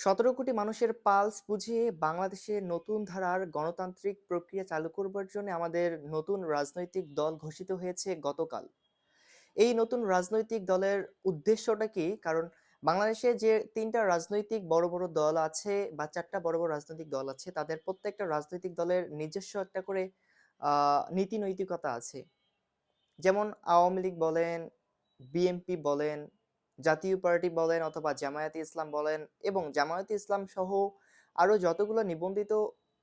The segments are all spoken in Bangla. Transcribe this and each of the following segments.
১৭ কোটি মানুষের পালস বুঝিয়ে বাংলাদেশে নতুন ধারার গণতান্ত্রিক প্রক্রিয়া চালু করবার জন্য আমাদের নতুন রাজনৈতিক দল ঘোষিত হয়েছে গতকাল। এই নতুন রাজনৈতিক দলের উদ্দেশ্যটা কি? কারণ বাংলাদেশে যে ৩ টা রাজনৈতিক বড়, বড় দল আছে বা ৪ টা বড়, বড় রাজনৈতিক দল আছে তাদের প্রত্যেকটা রাজনৈতিক দলের নিজস্ব একটা করে নীতি নৈতিকতা আছে। যেমন আওয়ামী লীগ বলেন, বিএনপি বলেন, জাতীয় পার্টি বলেন অথবা জামায়াতে ইসলাম বলেন এবং জামায়াতে ইসলাম সহ আরও যতগুলো নিবন্ধিত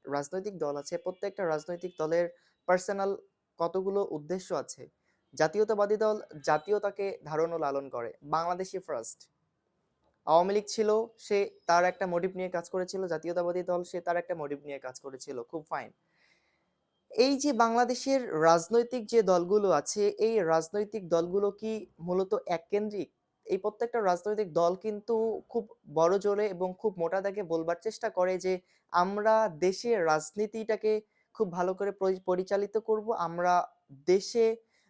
রাজনৈতিক দল আছে প্রত্যেকটা রাজনৈতিক দলের পার্সোনাল কতগুলো উদ্দেশ্য আছে। জাতীয়তাবাদী দল জাতীয়তাকে ধারণ ও লালন করে। বাংলাদেশী ফার্স্ট। আওয়ামী লীগ ছিল সে তার একটা মোটিভ নিয়ে কাজ করেছিল। জাতীয়তাবাদী দল সে তার একটা মোটিভ নিয়ে কাজ করেছিল। খুব ফাইন। এই যে বাংলাদেশের রাজনৈতিক যে দলগুলো আছে, এই রাজনৈতিক দলগুলো কি মূলত এককেন্দ্রিক? এই প্রত্যেকটা রাজনৈতিক দল কিন্তু খুব বড় জোরে এবং খুব মোটা দাগে বলবার চেষ্টা করে যে, আমরা দেশের রাজনীতিটাকে খুব ভালো করে পরিচালিত করব। আমরা দেশে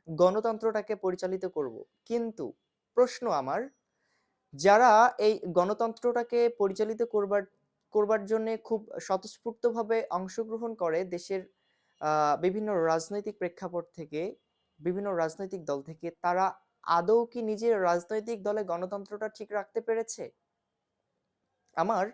গণতন্ত্রটাকে পরিচালিত করব। কিন্তু প্রশ্ন আমার, যারা এই গণতন্ত্রটাকে পরিচালিত করবার করবার জন্যে খুব স্বতঃস্ফূর্তভাবে অংশগ্রহণ করে দেশের বিভিন্ন রাজনৈতিক প্রেক্ষাপট থেকে, বিভিন্ন রাজনৈতিক দল থেকে তারা আদৌ কি নিজের রাজনৈতিক দলে গণতন্ত্রটা ঠিক রাখতে পেরেছে? আমার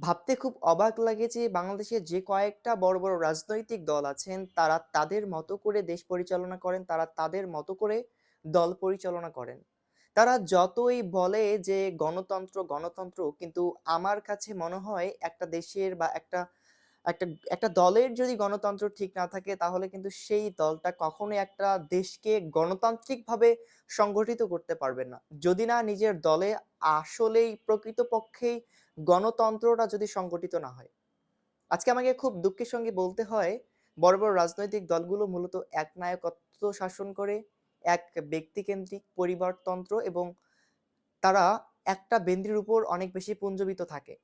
ভাবতে খুব অবাক লাগে যে বাংলাদেশে যে কয়েকটা বড়, বড় রাজনৈতিক দল আছেন তারা তাদের মতো করে দেশ পরিচালনা করেন, তারা তাদের মতো করে দল পরিচালনা করেন। তারা যতই বলে যে গণতন্ত্র, গণতন্ত্র কিন্তু আমার কাছে মনে হয় একটা দেশের বা একটা একটা একটা দলের যদি গণতন্ত্র ঠিক না থাকে তাহলে কিন্তু সেই দলটা কখনোই একটা দেশকে গণতান্ত্রিকভাবে সংগঠিত করতে পারবে না। যদি না নিজের দলে আসলেই প্রকৃতপক্ষেই গণতন্ত্রটা যদি সংগঠিত না হয়। আজকে আমাকে খুব দুঃখের সঙ্গে বলতে হয়, বড়, বড় রাজনৈতিক দলগুলো মূলত একনায়কত্ব শাসন করে, এক ব্যক্তিকেন্দ্রিক পরিবারতন্ত্র এবং তারা একটা বেন্দির উপর অনেক বেশি পুঞ্জবিত থাকে।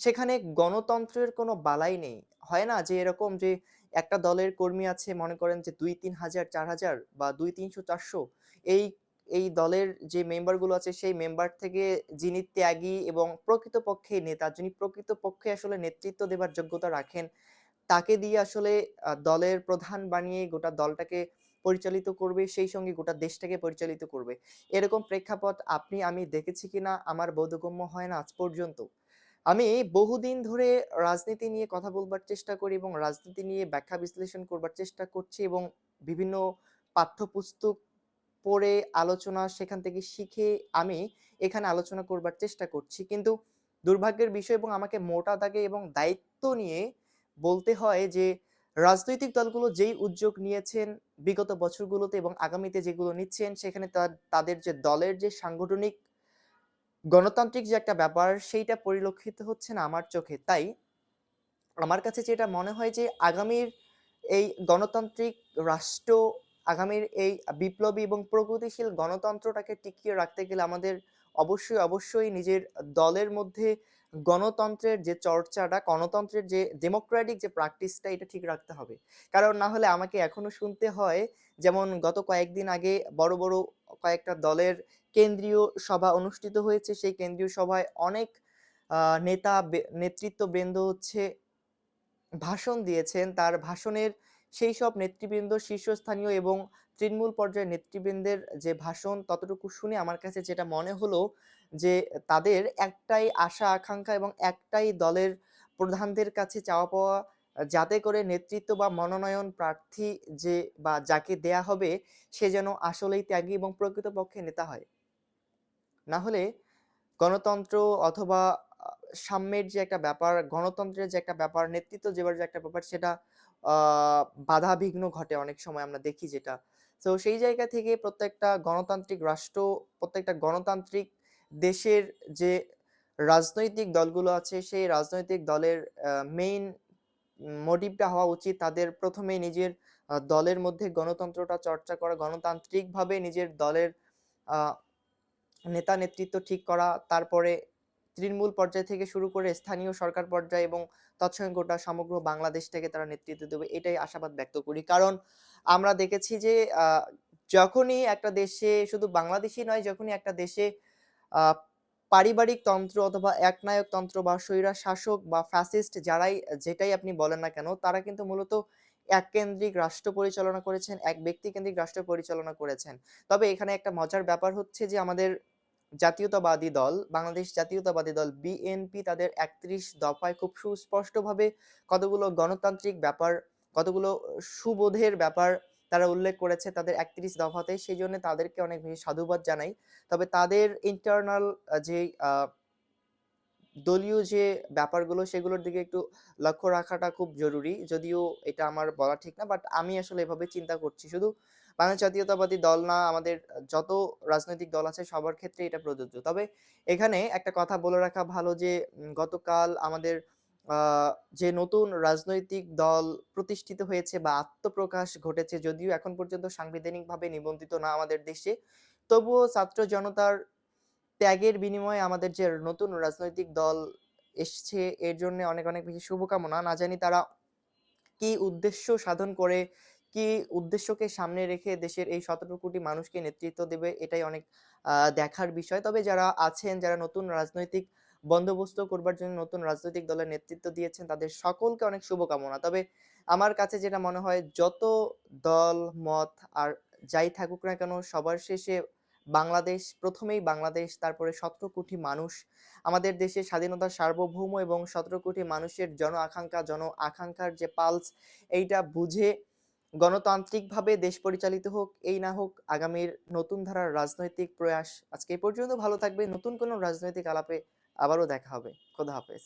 সেখানে গণতন্ত্রের কোনো বালাই নেই। হয় না যে এরকম যে একটা দলের কর্মী আছে মনে করেন যে ২-৩ হাজার, চার হাজার বা দুই তিনশো চারশো এই এই দলের যে মেম্বারগুলো আছে সেই মেম্বার থেকে যিনি ত্যাগী এবং প্রকৃতপক্ষে নেতা, যিনি প্রকৃতপক্ষে আসলে নেতৃত্ব দেবার যোগ্যতা রাখেন, তাকে দিয়ে আসলে দলের প্রধান বানিয়ে গোটা দলটাকে পরিচালিত করবে, সেই সঙ্গে গোটা দেশটাকে পরিচালিত করবে। এরকম প্রেক্ষাপট আপনি আমি দেখেছি কিনা আমার বোধগম্য হয় না আজ পর্যন্ত। আমি বহুদিন ধরে রাজনীতি নিয়ে কথা বলবার চেষ্টা করি এবং রাজনীতি নিয়ে ব্যাখ্যা বিশ্লেষণ করবার চেষ্টা করছি এবং বিভিন্ন পাঠ্যপুস্তক পড়ে আলোচনা সেখান থেকে শিখে আমি এখানে আলোচনা করবার চেষ্টা করছি। কিন্তু দুর্ভাগ্যের বিষয় এবং আমাকে মোটা দাগে এবং দায়িত্ব নিয়ে বলতে হয় যে, রাজনৈতিক দলগুলো যেই উদ্যোগ নিয়েছেন বিগত বছরগুলোতে এবং আগামীতে যেগুলো নিচ্ছেন, সেখানে তাদের যে দলের যে সাংগঠনিক গণতান্ত্রিক যে একটা ব্যাপার সেইটা পরিলক্ষিত হচ্ছে না আমার চোখে। তাই আমার কাছে যেটা মনে হয় যে আগামীর এই গণতান্ত্রিক রাষ্ট্র, আগামীর এই বিপ্লবী এবং প্রগতিশীল গণতন্ত্রটাকে টিকিয়ে রাখতে গেলে আমাদের অবশ্যই, অবশ্যই নিজের দলের মধ্যে গণতন্ত্রের যে চর্চাটা, গণতন্ত্রের যে ডেমোক্রেটিক যে প্র্যাকটিসটা এটা ঠিক রাখতে হবে। কারণ না হলে আমাকে এখনও শুনতে হয় যেমন গত কয়েকদিন আগে বড়, বড় কয়েকটা দলের কেন্দ্রীয় সভা অনুষ্ঠিত হয়েছে। সেই কেন্দ্রীয় সভায় অনেক নেতা নেতৃত্ববৃন্দ হচ্ছে ভাষণ দিয়েছেন। তার ভাষণের সেই সব নেতৃবৃন্দ, শীর্ষস্থানীয় এবং তৃণমূল পর্যায়ের নেতৃবৃন্দের যে ভাষণ, ততটুকু শুনে আমার কাছে যেটা মনে হলো যে, তাদের একটাই আশা, আকাঙ্ক্ষা এবং একটাই দলের প্রধানদের কাছে চাওয়া পাওয়া, যাতে করে নেতৃত্ব বা মনোনয়ন প্রার্থী যে বা যাকে দেয়া হবে, সে যেন আসলেই ত্যাগী এবং প্রকৃতপক্ষে নেতা হয়। না হলে গণতন্ত্র অথবা সাম্যের যে একটা ব্যাপার, গণতন্ত্রের যে একটা ব্যাপার, নেতৃত্ব দেবার যে একটা ব্যাপার সেটা বাধা বিঘ্ন ঘটে অনেক সময় আমরা দেখি যেটা। তো সেই জায়গা থেকে প্রত্যেকটা গণতান্ত্রিক রাষ্ট্র, প্রত্যেকটা গণতান্ত্রিক দেশের যে রাজনৈতিক দলগুলো আছে সেই রাজনৈতিক দলের মেইন মোটিভটা হওয়া উচিত তাদের ১ম এ নিজের দলের মধ্যে গণতন্ত্রটা চর্চা করা, গণতান্ত্রিকভাবে নিজের দলের নেতা নেতৃত্ব ঠিক করা, তারপরে তৃণমূল পর্যায় থেকে শুরু করে স্থানীয় সরকার পর্যায়ে এবং তৎসঙ্গে গোটা সমগ্র বাংলাদেশ থেকে তারা নেতৃত্ব দেবে এটাই আশাবাদ ব্যক্ত করি। কারণ আমরা দেখেছি যে যখনই একটা দেশে শুধু বাংলাদেশই নয়, যখনই একটা দেশে পারিবারিক তন্ত্র অথবা একনায়ক তন্ত্র বা স্বৈরা শাসক বা ফ্যাসিস্ট যারাই যেটাই আপনি বলেন না কেন, তারা কিন্তু মূলত এককেন্দ্রিক রাষ্ট্র পরিচালনা করেছেন, এক ব্যক্তিকেন্দ্রিক রাষ্ট্র পরিচালনা করেছেন। তবে এখানে একটা মজার ব্যাপার হচ্ছে যে আমাদের জাতীয়তাবাদী দল, বাংলাদেশ জাতীয়তাবাদী দল বিএনপি তাদের ৩১ দফায় খুব সুস্পষ্টভাবে কতগুলো গণতান্ত্রিক ব্যাপার, কতগুলো সুবোধের ব্যাপার তারা উল্লেখ করেছে তাদের ৩১ দফাতে। সেই জন্য তাদেরকে অনেক বেশি সাধুবাদ জানাই। তবে তাদের ইন্টারনাল যেই দলীয় যে ব্যাপারগুলো সেগুলোর দিকে একটু লক্ষ্য রাখাটা খুব জরুরি। যদিও এটা আমার বলা ঠিক না। বাট আমি আসলে এভাবে চিন্তা করছি। শুধু বাংলাদেশ জাতীয়তাবাদী দল না, আমাদের যত রাজনৈতিক দল আছে সবার ক্ষেত্রে এটা প্রযোজ্য। তবে এখানে একটা কথা বলে রাখা ভালো যে গতকাল আমাদের যে নতুন রাজনৈতিক দল প্রতিষ্ঠিত হয়েছে বা আত্মপ্রকাশ ঘটেছে যদিও এখন পর্যন্ত সাংবিধানিকভাবে নিবন্ধিত না আমাদের দেশে। তবুও ছাত্র জনতার ত্যাগের বিনিময়ে আমাদের যে নতুন রাজনৈতিক দল এসছে এর জন্য অনেক, অনেক বেশি শুভকামনা। না জানি তারা কি উদ্দেশ্য সাধন করে, কি উদ্দেশ্যকে সামনে রেখে দেশের এই ১৭ কোটি মানুষকে নেতৃত্ব দেবে এটাই অনেক দেখার বিষয়। তবে যারা আছেন, যারা নতুন রাজনৈতিক বন্দোবস্ত করবার জন্য নতুন রাজনৈতিক দলের নেতৃত্ব দিয়েছেন তাদের সকলকে অনেক শুভকামনা। তবে আমার কাছে যেটা মনে হয় যত দল, মত আর যাই থাকুক না কেন সবার শেষে বাংলাদেশ, প্রথমেই বাংলাদেশ, তারপরে ১৭ কোটি মানুষ। আমাদের দেশের স্বাধীনতার সার্বভৌম এবং ১৭ কোটি মানুষের জন আকাঙ্ক্ষা জন আকাঙ্ক্ষার যে পালস এইটা বুঝে গণতান্ত্রিকভাবে দেশ পরিচালিত হোক, এই না হোক আগামীর নতুন ধারার রাজনৈতিক প্রয়াস। আজকে এই পর্যন্ত ভালো থাকবে নতুন কোন রাজনৈতিক আলাপে আবারও দেখা হবে। খোদা হাফেজ।